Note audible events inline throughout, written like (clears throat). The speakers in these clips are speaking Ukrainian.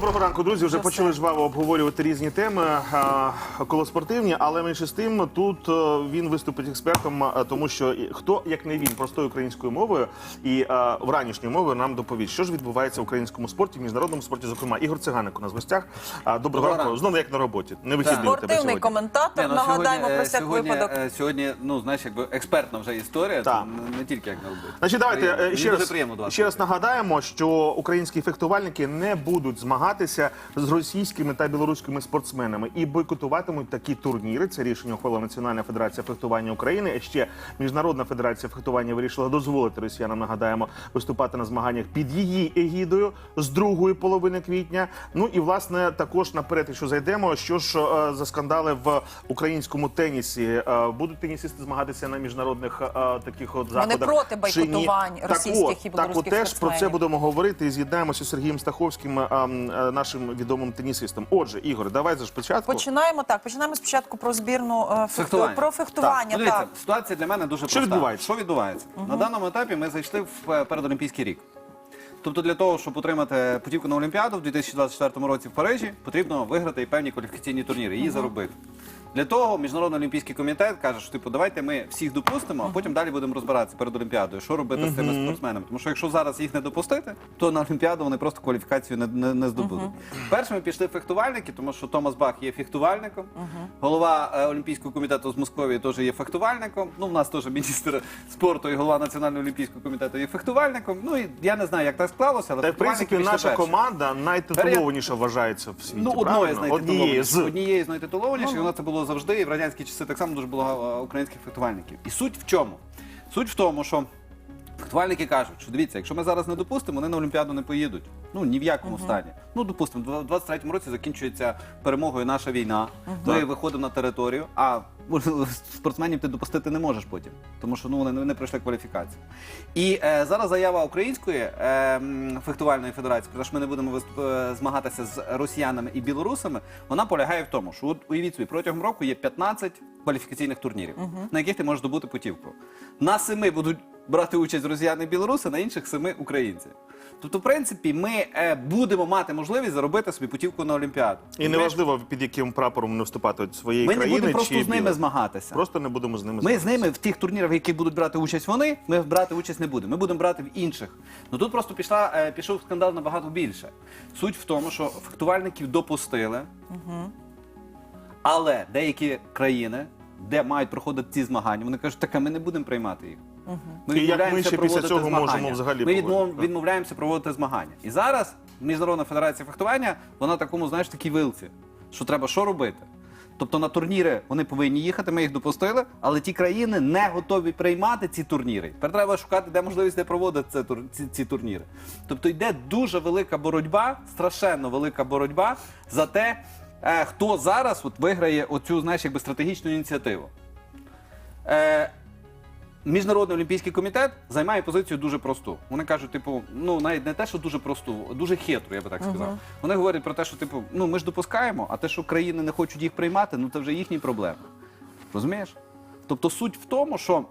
Доброго ранку, друзі. Вже почали жваво обговорювати різні теми колоспортивні, але менше з тим тут е, він виступить експертом, тому що хто як не він простою українською мовою і а, вранішньою мовою нам доповість, що ж відбувається в українському спорті, в міжнародному спорті. Зокрема, Ігор Циганик у нас в гостях. Доброго Доброго ранку. ранку. Знову як на роботі. Не вихідний у Спортивний сьогодні. коментатор. Ну, Нагадаємо сьогодні, про е, всяк сьогодні, випадок. е, Сьогодні, ну знаєш, якби експертна вже історія, Так. то не, тільки як на роботі. Значить, давайте е, ще раз, приємно ще раз нагадаємо, що українські фехтувальники не будуть змагатися з російськими та білоруськими спортсменами і бойкотуватимуть такі турніри. Це рішення ухвалила Національна федерація фехтування України. А ще Міжнародна федерація фехтування вирішила дозволити росіянам, нагадаємо, виступати на змаганнях під її егідою з другої половини квітня. Ну і власне також наперед, якщо зайдемо, що ж е, за скандали в українському тенісі Е, будуть тенісисти змагатися на міжнародних е, таких от Вони заходах. проти чи бойкотувань російських от, і Так, от теж про це будемо говорити і з'єднаємося з Сергієм Стаховським, а, м, е, нашим відомим тенісистом. Отже, Ігор, давай за спочатку. Починаємо так. Починаємо спочатку про збірну е, фехту- Фехтування. про фехтування. Ну, Так, ситуація для мене дуже Що проста. відбувається? Що відбувається? На даному етапі ми зайшли в е, передолімпійський рік. Тобто для того, щоб отримати путівку на Олімпіаду в 2024 році в Парижі, потрібно виграти і певні кваліфікаційні турніри, її заробити. Для того Міжнародний олімпійський комітет каже, що типу, давайте ми всіх допустимо, а потім далі будемо розбиратися перед Олімпіадою, що робити з цими спортсменами. Тому що якщо зараз їх не допустити, то на Олімпіаду вони просто кваліфікацію не, не, не здобудуть. Першими пішли фехтувальники, тому що Томас Бах є фехтувальником, голова е, Олімпійського комітету з Московії теж є фехтувальником. Ну, в нас теж міністр спорту і голова Національного олімпійського комітету є фехтувальником. Ну і я не знаю, як так склалося, але Та в принципі фехтувальники наша перші. команда найтитулованіша вважається в світі. Ну, одної з правильно? однієї найтитулованіших. з Однієї з найтитулованіших, і воно це було завжди. І в радянські часи так само дуже було е, українських фехтувальників. І суть в чому? Суть в тому, що фехтувальники кажуть, що дивіться, якщо ми зараз не допустимо, вони на Олімпіаду не поїдуть. Ну ні в якому стані. Ну, допустимо, в 23-му році закінчується перемогою наша війна. Ми виходимо на територію, а (laughs) спортсменів ти допустити не можеш потім, тому що ну вони не- не пройшли кваліфікацію. І е, зараз заява української е, м, фехтувальної федерації, про те, що ми не будемо вист- е, змагатися з росіянами і білорусами, вона полягає в тому, що от уявіть собі, протягом року є 15 кваліфікаційних турнірів, на яких ти можеш добути путівку. На семи будуть брати участь росіяни і білоруси, на інших семи українці. Тобто, в принципі, ми е, будемо мати можливість заробити собі путівку на Олімпіаду. і неважливо під яким прапором не вступати от своєї Ми не країни будемо просто чи з ними білої. змагатися. Просто не будемо з ними Ми з змагатися. ними в тих турнірах, в яких будуть брати участь вони, ми брати участь не будемо. Ми будемо брати в інших. Ну тут просто пішла, е, пішов скандал набагато більше. Суть в тому, що фехтувальників допустили, але деякі країни, де мають проходити ці змагання, вони кажуть, так а ми не будемо приймати їх. Ми І як ми відмовляємося ще після проводити цього змагання. можемо взагалі Ми відмов- проводити? відмовляємося проводити змагання. І зараз Міжнародна федерація фехтування, вона такому, знаєш, такій вилці, що треба що робити. Тобто на турніри вони повинні їхати, ми їх допустили, але ті країни не готові приймати ці турніри. Тепер треба шукати, де можливість де проводити це, тур- ці, ці турніри. Тобто йде дуже велика боротьба, страшенно велика боротьба за те, е, хто зараз от виграє оцю знаєш, якби стратегічну ініціативу. Е, Міжнародний олімпійський комітет займає позицію дуже просту. Вони кажуть, типу, ну навіть не те, що дуже просту, дуже хитру, я би так сказав. Вони говорять про те, що типу, ну ми ж допускаємо, а те, що країни не хочуть їх приймати, ну це вже їхні проблеми. Розумієш? Тобто суть в тому, що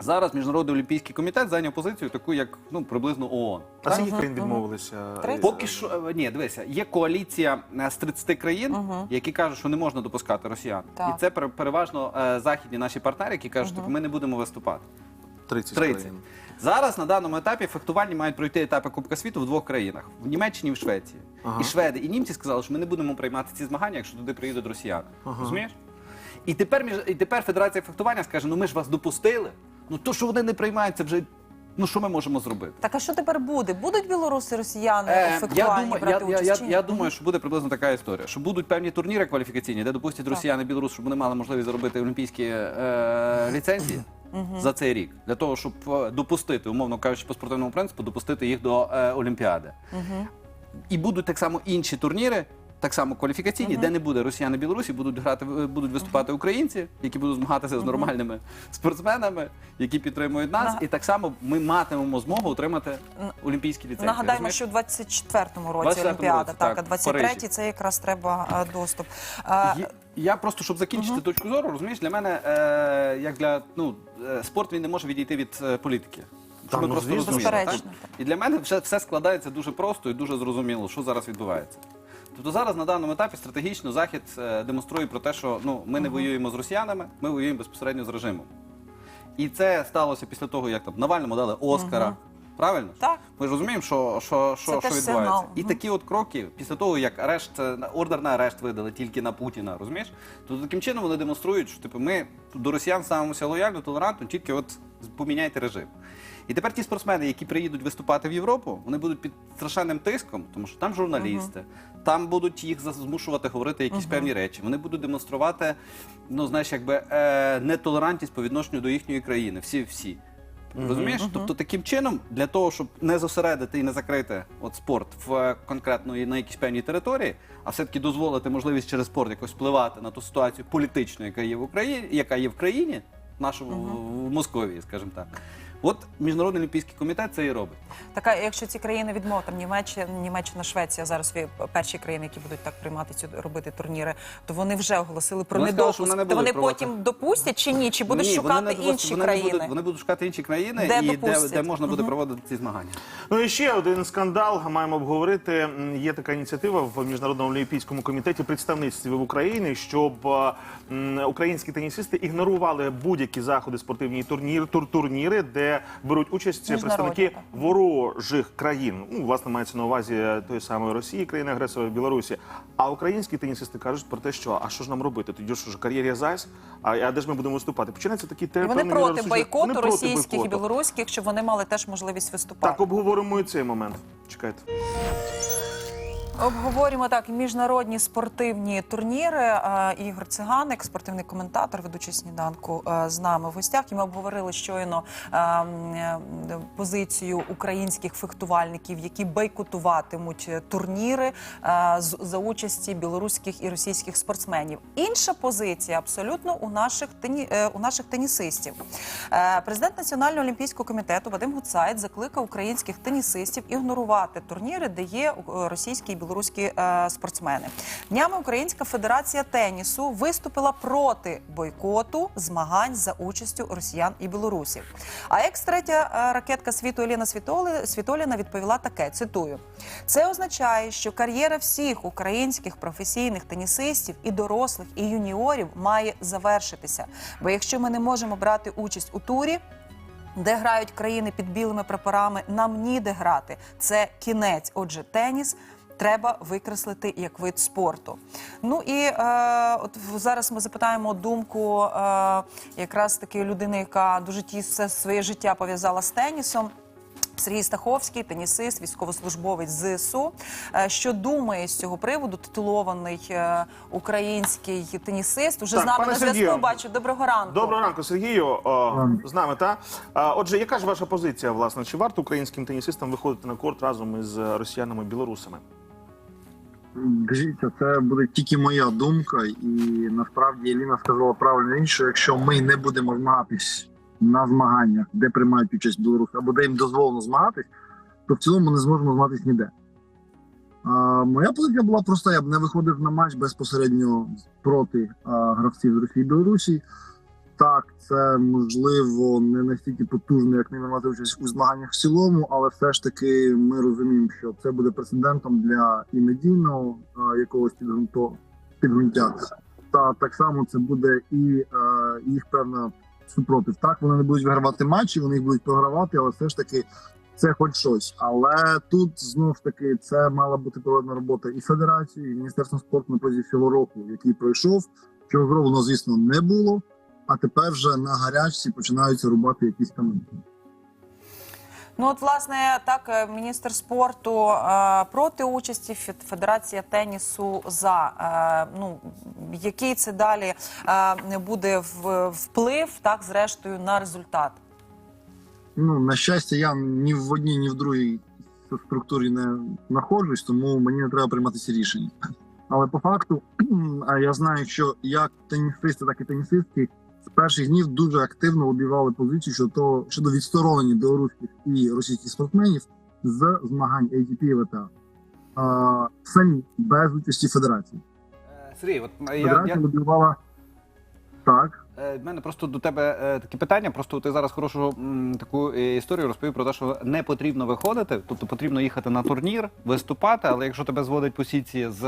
зараз Міжнародний олімпійський комітет зайняв позицію таку, як ну приблизно ООН. А з яких країн відмовилися? Поки що е, ні, дивися, є коаліція е, з 30 країн, які кажуть, що не можна допускати росіян. Так. І це переважно е, західні наші партнери, які кажуть, типу, ми не будемо виступати. 30, 30. країн. Зараз на даному етапі фехтувальні мають пройти етапи Кубка світу в двох країнах в Німеччині і в Швеції. Ага. І шведи, і німці сказали, що ми не будемо приймати ці змагання, якщо туди приїдуть росіяни. Розумієш? І тепер між і тепер Федерація фехтування скаже: ну ми ж вас допустили. Ну то, що вони не приймають, це вже ну що ми можемо зробити? Так а що тепер буде? Будуть білоруси, росіяни Е, я, думаю, брати я, я, участь? я, ні? я думаю, що буде приблизно така історія. Що будуть певні турніри кваліфікаційні, де допустять росіяни і білоруси, щоб вони мали можливість заробити олімпійські е, ліцензії за цей рік, для того, щоб е, допустити, умовно кажучи, по спортивному принципу, допустити їх до е, Олімпіади. І будуть так само інші турніри. Так само кваліфікаційні, де не буде росіяни Білорусі, будуть грати, будуть виступати українці, які будуть змагатися з нормальними спортсменами, які підтримують нас, і так само ми матимемо змогу отримати олімпійські ліцензії. Нагадаємо, що в 24-му році Олімпіада, так, так, а в Парижі. 23-й це якраз треба е, доступ. Е, Я просто, щоб закінчити точку зору, розумієш, для мене, е, як для ну, е, спорт він не може відійти від е, політики. Щоб Та, ми ну, просто розуміли, так? Безперечно. І для мене все, все складається дуже просто і дуже зрозуміло, що зараз відбувається. Тобто зараз на даному етапі стратегічно Захід е, демонструє про те, що ну, ми не воюємо з росіянами, ми воюємо безпосередньо з режимом. І це сталося після того, як там Навальному дали Оскара. Правильно? ж? Так. Ми ж розуміємо, що, що, що, Це що теж відбувається. сигнал. І Мгм. такі от кроки, після того, як арешт, е, ордер на арешт видали тільки на Путіна, розумієш? То таким чином вони демонструють, що типу, ми до росіян ставимося лояльно, толерантно, тільки от поміняйте режим. І тепер ті спортсмени, які приїдуть виступати в Європу, вони будуть під страшенним тиском, тому що там журналісти, там будуть їх змушувати говорити якісь певні речі. Вони будуть демонструвати, ну знаєш, якби е, нетолерантність по відношенню до їхньої країни. Всі всі. Розумієш? Тобто таким чином, для того, щоб не зосередити і не закрити от спорт в е, конкретно на якійсь певній території, а все-таки дозволити можливість через спорт якось впливати на ту ситуацію політичну, яка є в Україні, яка є в країні, нашому в Московії, скажімо так. От міжнародний олімпійський комітет це і робить. Така, якщо ці країни відмовили, там Німеччина, Німеччина, Швеція зараз перші країни, які будуть так приймати ці робити турніри, то вони вже оголосили про Вони недопуск. вони не То вони потім допустять чи ні? Чи будуть Ні, вони шукати не- інші вони країни? будуть- вони будуть шукати інші країни, Де і де, де можна буде Мгм. проводити ці змагання. Ну і ще один скандал маємо обговорити. Є така ініціатива в міжнародному олімпійському комітеті представництві в Україні, щоб е, українські тенісисти ігнорували будь-які заходи спортивні турнір, тур, турніри, де беруть участь представники ворожих країн. Ну, власне, мається на увазі тої самої Росії, країни агресора Білорусі. А українські тенісисти кажуть про те, що а що ж нам робити? Тоді ж кар'єрі зась? А, а де ж ми будемо виступати? Починається такі те вони проти бойкоту російських і білоруських, щоб вони мали теж можливість виступати. Так, обговоримо і цей момент. Чекайте. Обговорюємо так міжнародні спортивні турніри. Е, Ігор Циганик, спортивний коментатор, ведучий сніданку е, з нами в гостях. І ми обговорили щойно е, м, е, позицію українських фехтувальників, які бойкотуватимуть турніри за участі білоруських і російських спортсменів. Інша позиція абсолютно у наших тені, у наших тенісистів. Президент Національного олімпійського комітету Вадим Гуцайт закликав українських тенісистів ігнорувати турніри, де є російські і білоруські е, спортсмени. Днями Українська федерація тенісу виступила проти бойкоту змагань за участю росіян і білорусів. А екс-третя е, ракетка світу Еліна Світоли- Світоліна відповіла таке: цитую: це означає, що кар'єра всіх українських професійних тенісистів і дорослих, і юніорів має завершитися. Бо якщо ми не можемо брати участь у турі, де грають країни під білими прапорами, нам ніде грати. Це кінець. Отже, теніс. Треба викреслити як вид спорту. Ну і е, от зараз ми запитаємо думку е, якраз таки людини, яка дуже тісно своє життя пов'язала з тенісом. Сергій Стаховський, тенісист, військовослужбовець ЗСУ. Е, Що думає з цього приводу? Титулований е, український тенісист. Уже Так, з нами на зв'язку бачу. Доброго ранку. Доброго ранку, Сергію. З нами та отже, яка ж ваша позиція? Власне, чи варто українським тенісистам виходити на корт разом із е, росіянами і білорусами? Дивіться, це буде тільки моя думка, і насправді Еліна сказала правильно інше, якщо ми не будемо змагатись на змаганнях, де приймають участь білоруси, або де їм дозволено змагатись, то в цілому не зможемо змагатись ніде. А, моя позиція була проста: я б не виходив на матч безпосередньо проти а, гравців з Росії і Білорусі. Так, це можливо не настільки потужно, як не приймати участь у змаганнях в цілому, але все ж таки ми розуміємо, що це буде прецедентом для і медійного якогось підґрунтя. Та так само це буде і е, їх певна супротив. Так вони не будуть вигравати матчі, вони їх будуть програвати, але все ж таки це хоч щось. Але тут знов ж таки це мала бути проведена робота і федерації, і міністерством спорту на протязі всього року, який пройшов. Чого зроблено, звісно, не було. А тепер вже на гарячці починаються рубати якісь там Ну от власне так, е, міністр спорту е, проти участі Фед- Федерація тенісу за. Е, ну який це далі е, буде в- вплив, так зрештою на результат? Ну, на щастя, я ні в одній, ні в другій структурі не знаходжусь, тому мені не треба приймати ці рішення. Але по факту, (clears throat) я знаю, що як тенісисти, так і тенісистки з перших днів дуже активно обівали позицію щодо щодо відсторонення білоруських і російських спортсменів з змагань ATP і ВТА. Самі без участі федерації. Е, Сергій, от е, я, я, лобіювала так. Е, В мене просто до тебе таке питання. Просто ти зараз хорошу таку історію розповів про те, що не потрібно виходити, тобто потрібно їхати на турнір, виступати. Але якщо тебе зводить по сітці з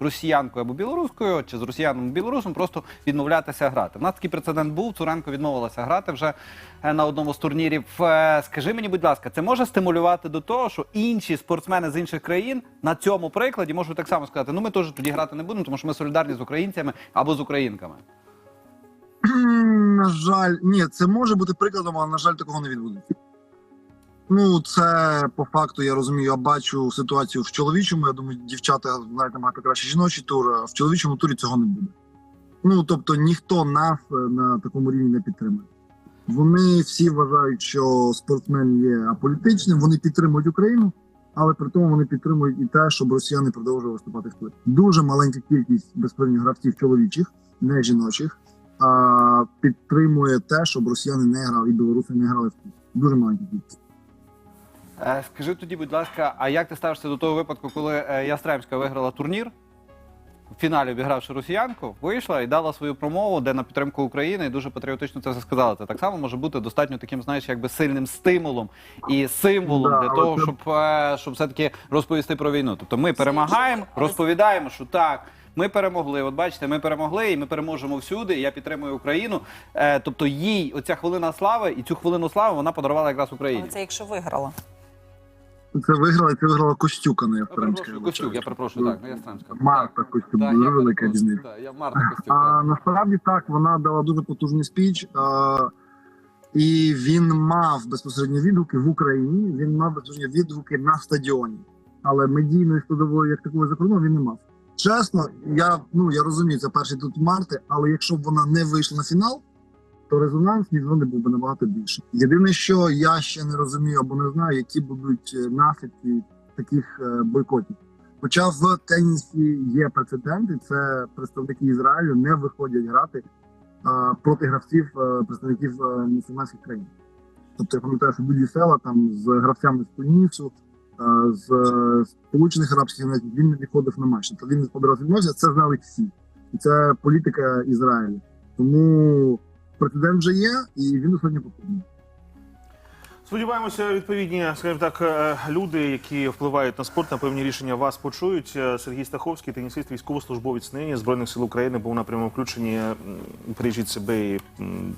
росіянкою або білоруською, чи з росіяном білорусом, просто відмовлятися грати. У нас такий прецедент був. Цуренко відмовилася грати вже е, на одному з турнірів. Е, Скажи мені, будь ласка, це може стимулювати до того, що інші спортсмени з інших країн на цьому прикладі можуть так само сказати: ну ми теж тоді грати не будемо, тому що ми солідарні з українцями або з українками. На жаль, ні, це може бути прикладом, але на жаль, такого не відбудеться. Ну, це по факту, я розумію, я бачу ситуацію в чоловічому. Я думаю, дівчата знають набагато краще жіночий тур, а в чоловічому турі цього не буде. Ну тобто ніхто нас е, на такому рівні не підтримує. Вони всі вважають, що спортсмен є аполітичним, вони підтримують Україну, але при тому вони підтримують і те, щоб росіяни продовжували виступати в турі. Дуже маленька кількість безпосередньо гравців чоловічих, не жіночих, а, підтримує те, щоб росіяни не грали і білоруси не грали в турі. Дуже маленька кількість. Е, Скажи тоді, будь ласка, а як ти ставишся до того випадку, коли е, Ястремська виграла турнір? В фіналі обігравши росіянку, вийшла і дала свою промову, де на підтримку України, і дуже патріотично це все сказала. Це так само може бути достатньо таким, знаєш, якби сильним стимулом і символом Да, для того, це- щоб, е, щоб все-таки розповісти про війну. Тобто ми перемагаємо, розповідаємо, що так. Ми перемогли. От бачите, ми перемогли, і ми переможемо всюди. І я підтримую Україну. Е, тобто, їй оця хвилина слави, і цю хвилину слави вона подарувала якраз Україні. Але це якщо виграла. Це виграла, це виграла Костюка на Я Ястремська. Костюк, я перепрошую, так, не Ястремська. Марта Костюк, дуже я велика перепрошую, різниця. так, Я Марта Костюк. А так. насправді так, вона дала дуже потужний спіч, а, і він мав безпосередньо відгуки в Україні. Він мав безпосередньо відгуки на стадіоні, але медійної складової як такої за кордоном він не мав. Чесно, я ну я розумію, це перший тут Марти, але якщо б вона не вийшла на фінал, то резонанс між ними був би набагато більше. Єдине, що я ще не розумію або не знаю, які будуть е, наслідки таких е, бойкотів. Хоча в тенісі є прецеденти, це представники Ізраїлю не виходять грати а, проти гравців е, представників е, мусульманських країн. Тобто я пам'ятаю, що Буді Села там з гравцями з Тунісу, е, з е, Сполучених Арабських Еміратів, він не відходив на матч. Тобто він не відмовився, це знали всі. І це політика Ізраїлю. Тому прецедент вже є, і він достатньо потрібний. Сподіваємося, відповідні, скажімо так, е, люди, які впливають на спорт, на певні рішення вас почують. Е, Сергій Стаховський, тенісист, військовослужбовець нині збройних сил України, був на прямому включенні. Бережіть себе і,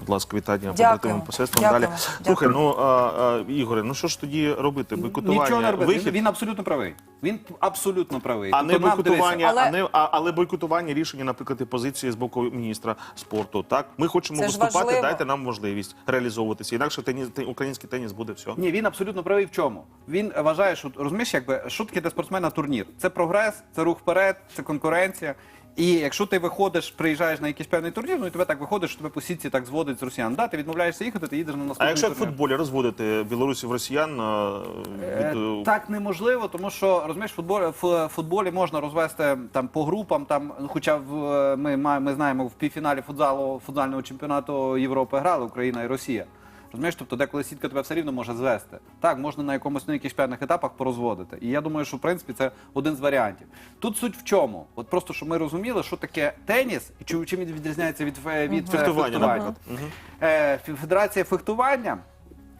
будь ласка, вітання побратимам посестрам. Далі Дякуємо. слухай, ну а, а, Ігоре, ну що ж тоді робити? Бойкотування, Нічого не робити. Він, він абсолютно правий. Він абсолютно правий. а не Тобто нам, бойкотування, дивися, Але- а не а, але бойкотування рішення, наприклад, і позиції з боку міністра спорту. Так, ми хочемо Це ж виступати. важливо. Дайте нам можливість реалізовуватися. Інакше теніс, те- український теніс буде все. Ні, він абсолютно правий в чому. Він вважає, що розумієш, якби що таке для спортсмена турнір? Це прогрес, це рух вперед, це конкуренція. І якщо ти виходиш, приїжджаєш на якийсь певний турнір, ну і тебе так виходить, що тебе по сітці так зводить з росіян. Да, ти відмовляєшся їхати, ти їдеш на наступний А якщо як в турнір. футболі розводити білорусів росіян е, Е, від е, Так неможливо, тому що розумієш, в футболі, в футболі можна розвести там по групам. Там, ну, хоча в е, ми маємо, ми знаємо, в півфіналі футзалу футзального чемпіонату Європи грали Україна і Росія. Розумієш, тобто деколи сітка тебе все рівно може звести. Так, можна на якомусь на якихось певних етапах порозводити. І я думаю, що в принципі це один з варіантів. Тут суть в чому? От просто щоб ми розуміли, що таке теніс і чим він відрізняється від, е, від е, фехтування, наприклад. Е, Федерація фехтування.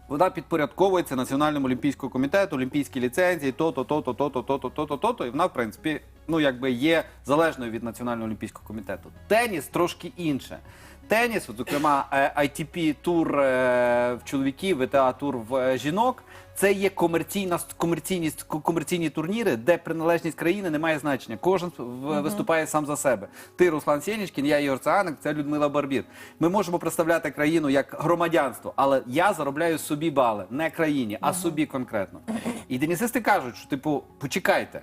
Вона підпорядковується Національному олімпійському комітету, олімпійські ліцензії, то-то, то-то, то-то, то-то, то-то, то-то. І вона, в принципі, ну якби є залежною від Національного олімпійського комітету. Теніс трошки інше. Теніс, от, зокрема, е, ITP тур е, в чоловіків, VTA тур в жінок. Це є комерційна комерційність, комерційні турніри, де приналежність країни не має значення. Кожен виступає сам за себе. Ти, Руслан Сєнічкін, я Ігор Циганик, це Людмила Барбір. Ми можемо представляти країну як громадянство, але я заробляю собі бали, не країні, а собі конкретно. І тенісисти кажуть, що типу, почекайте,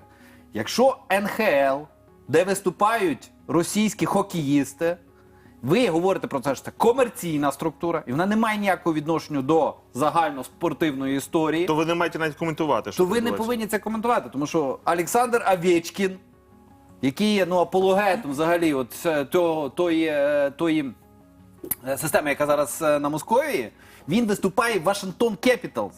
якщо НХЛ, де виступають російські хокеїсти. Ви говорите про те, що це комерційна структура, і вона не має ніякого відношення до загальноспортивної історії. То ви не маєте навіть коментувати, що то ви не відбувається. повинні це коментувати, тому що Олександр Овечкін, який є ну, апологетом взагалі от, е, того, тої, е, тої е, системи, яка зараз е, на Московії, він виступає в Вашингтон Capitals.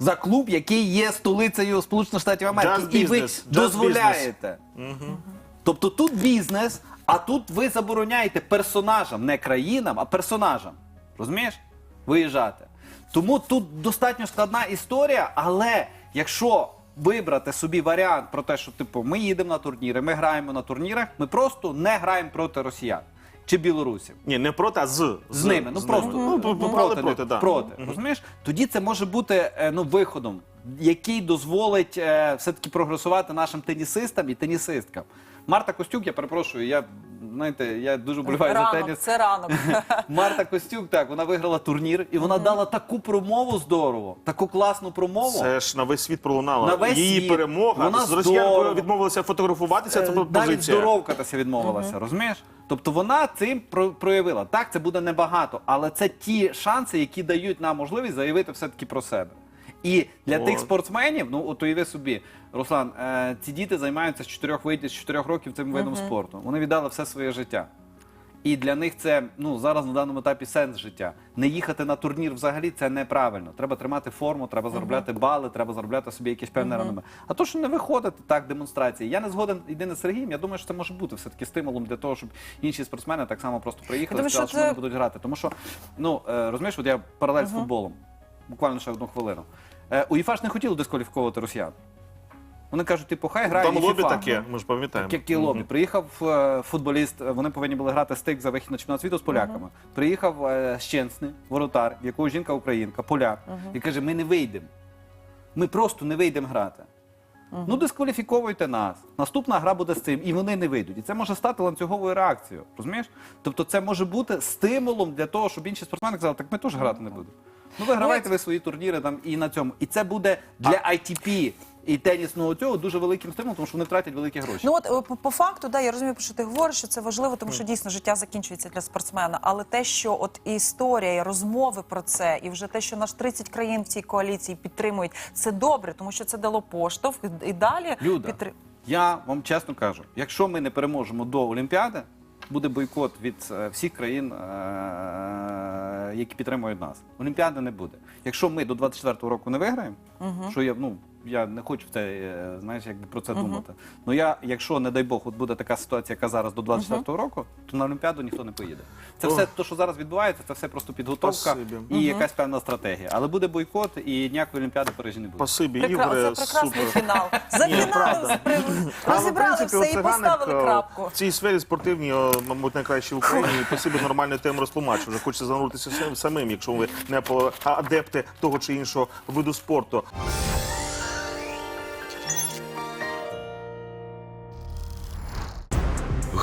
За клуб, який є столицею Сполучених Штатів Америки. Just і ви business, just дозволяєте. Тобто тут бізнес, а тут ви забороняєте персонажам, не країнам, а персонажам. Розумієш? Виїжджати. Тому тут достатньо складна історія, але якщо вибрати собі варіант про те, що типу ми їдемо на турніри, ми граємо на турнірах, ми просто не граємо проти росіян чи білорусів. Ні, не проти, а з. З ними, ну просто Ну, ну, попали проти, проти, да. проти. Розумієш? Тоді це може бути е, ну, виходом, який дозволить е, все-таки прогресувати нашим тенісистам і тенісисткам. Марта Костюк, я перепрошую, я знаєте, я дуже вболіваю за ранок, теніс. це ранок. (laughs) Марта Костюк, так, вона виграла турнір, і вона дала таку промову здорово, таку класну промову. Це ж на весь світ пролунало. На весь Її світ. перемога Вона з росіянкою здорова. відмовилися фотографуватися. Це Е, навіть позиція. здоровкатися відмовилася, розумієш? Тобто вона цим про- проявила. Так, це буде небагато, але це ті шанси, які дають нам можливість заявити все-таки про себе. І для От. тих спортсменів, ну от уяви собі, Руслан, е, ці діти займаються з 4 видів, з 4 років цим видом спорту. Вони віддали все своє життя. І для них це ну зараз на даному етапі сенс життя. Не їхати на турнір взагалі це неправильно. Треба тримати форму, треба заробляти бали, треба заробляти собі якісь певне реноме. А то, що не виходити так демонстрації. Я не згоден єдине з Сергієм. Я думаю, що це може бути все таки стимулом для того, щоб інші спортсмени так само просто приїхали Тому і сказали, що що вони будуть грати. Тому що ну е, розумієш, от я паралель з футболом. Буквально ще одну хвилину. Е, УЄФА ж не хотіли дискваліфіковувати росіян. Вони кажуть, типу, хай грає Там лобі FIFA. таке, ми ж пам'ятаємо. Які лобі. Приїхав е, футболіст, е, вони повинні були грати стик за вихід на чемпіонат світу з поляками. Приїхав е, Щенсний, воротар, в якого жінка українка, поляк, і каже: ми не вийдемо. Ми просто не вийдемо грати. Ну, дискваліфіковуйте нас. Наступна гра буде з цим, і вони не вийдуть. І це може стати ланцюговою реакцією. Розумієш? Тобто, це може бути стимулом для того, щоб інші спортсмени казали, так ми теж грати не будемо. Ну, ви гравайте ви свої турніри там і на цьому. І це буде для ITP і тенісного цього дуже великим стимулом, тому що вони втратять великі гроші. Ну от е, по, по факту, да, я розумію, про що ти говориш, що це важливо, тому що дійсно життя закінчується для спортсмена. Але те, що от і історія, і розмови про це, і вже те, що наш 30 країн в цій коаліції підтримують, це добре, тому що це дало поштовх і далі Люда, підтри- я вам чесно кажу, якщо ми не переможемо до Олімпіади, буде бойкот від е, всіх країн, е, які підтримують нас. Олімпіади не буде. Якщо ми до 24-го року не виграємо, що я ну. Я не хочу в це, е, знаєш, якби про це думати. Ну я, якщо, не дай Бог, от буде така ситуація, яка зараз до 24-го року, то на Олімпіаду ніхто не поїде. Це все, те, що зараз відбувається, це все просто підготовка Спасибі. і якась певна стратегія. Але буде бойкот, і ніякої Олімпіади Парижі не буде. Спасибі, Прекра... Ігоре, Це прекрасний супер. фінал. За Ні, фіналом правда. (laughs) розібрали все і поставили крапку. В цій сфері спортивній, о, мабуть, найкращий в Україні. І Спасибі нормальну тему розтлумачив. Вже хочеться зануритися сам- самим, якщо ви не по- адепти того чи іншого виду спорту.